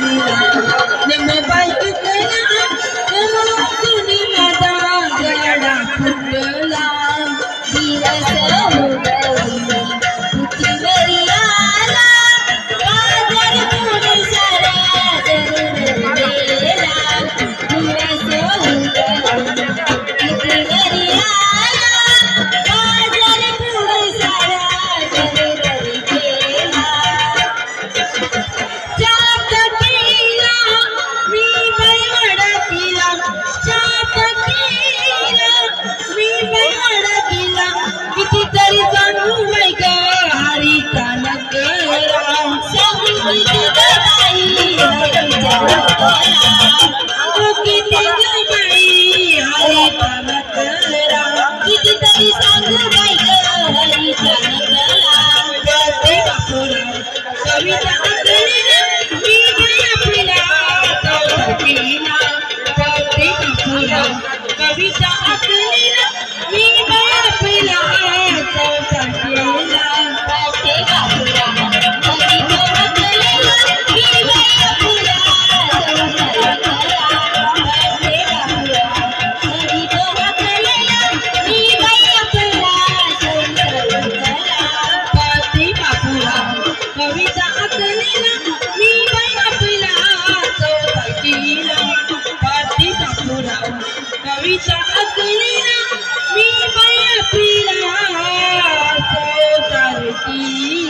Thank you. 自己的大衣，自有多穿。कवीचा अकलेला मी बाया पुला चौथा पुरा कवीचा अकलेला मी बाळा सो चौथा